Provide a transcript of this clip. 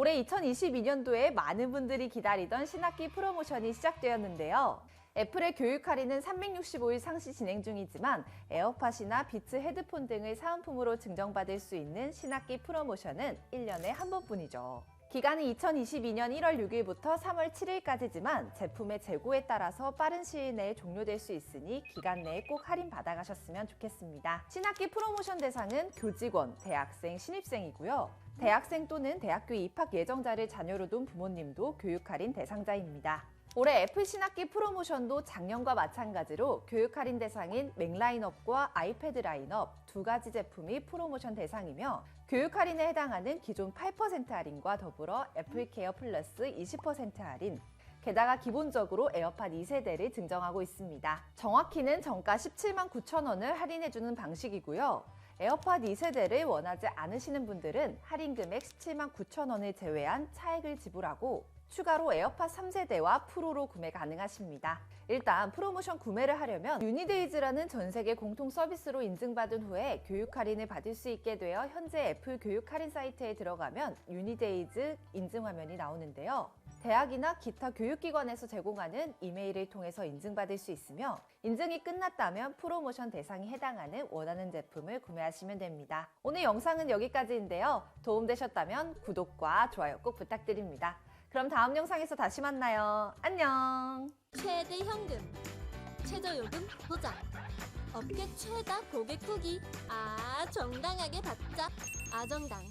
올해 2022년도에 많은 분들이 기다리던 신학기 프로모션이 시작되었는데요. 애플의 교육 할인은 365일 상시 진행 중이지만 에어팟이나 비츠 헤드폰 등을 사은품으로 증정받을 수 있는 신학기 프로모션은 1년에 한 번뿐이죠. 기간은 2022년 1월 6일부터 3월 7일까지지만 제품의 재고에 따라서 빠른 시일 내에 종료될 수 있으니 기간 내에 꼭 할인 받아가셨으면 좋겠습니다. 신학기 프로모션 대상은 교직원, 대학생, 신입생이고요. 대학생 또는 대학교 입학 예정자를 자녀로 둔 부모님도 교육 할인 대상자입니다. 올해 애플 신학기 프로모션도 작년과 마찬가지로 교육 할인 대상인 맥 라인업과 아이패드 라인업 두 가지 제품이 프로모션 대상이며 교육 할인에 해당하는 기존 8% 할인과 더불어 애플 케어 플러스 20% 할인, 게다가 기본적으로 에어팟 2세대를 증정하고 있습니다. 정확히는 정가 17만 9천 원을 할인해주는 방식이고요. 에어팟 2세대를 원하지 않으시는 분들은 할인 금액 17만 9천 원을 제외한 차액을 지불하고 추가로 에어팟 3세대와 프로로 구매 가능하십니다. 일단 프로모션 구매를 하려면 유니데이즈라는 전 세계 공통 서비스로 인증받은 후에 교육 할인을 받을 수 있게 되어 현재 애플 교육 할인 사이트에 들어가면 유니데이즈 인증 화면이 나오는데요. 대학이나 기타 교육기관에서 제공하는 이메일을 통해서 인증받을 수 있으며 인증이 끝났다면 프로모션 대상에 해당하는 원하는 제품을 구매하시면 됩니다. 오늘 영상은 여기까지인데요. 도움되셨다면 구독과 좋아요 꼭 부탁드립니다. 그럼 다음 영상에서 다시 만나요. 안녕! 최대 현금, 최저 요금 보장, 업계 최다 고객 후기. 아, 정당하게 받자. 아정당.